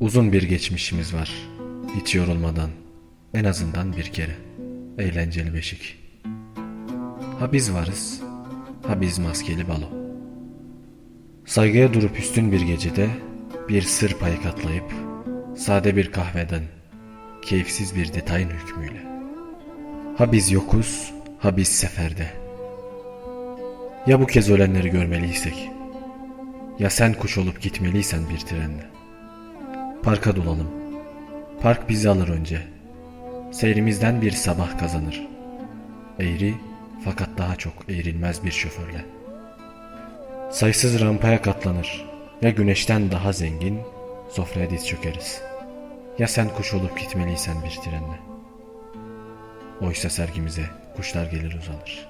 Uzun bir geçmişimiz var. Hiç yorulmadan. En azından bir kere. Eğlenceli beşik. Ha biz varız, ha biz maskeli balo. Saygıya durup üstün bir gecede bir sır payı katlayıp sade bir kahveden keyifsiz bir detayın hükmüyle. Ha biz yokuz, ha biz seferde. Ya bu kez ölenleri görmeliysek? Ya sen kuş olup gitmeliysen bir trenle? Parka dolalım. Park bizi alır önce. Seyrimizden bir sabah kazanır. Eğri fakat daha çok eğrilmez bir şoförle. Sayısız rampaya katlanır. Ya güneşten daha zengin, sofraya diz çökeriz. Ya sen kuş olup gitmeliysen bir trenle. Oysa sergimize kuşlar gelir uzanır.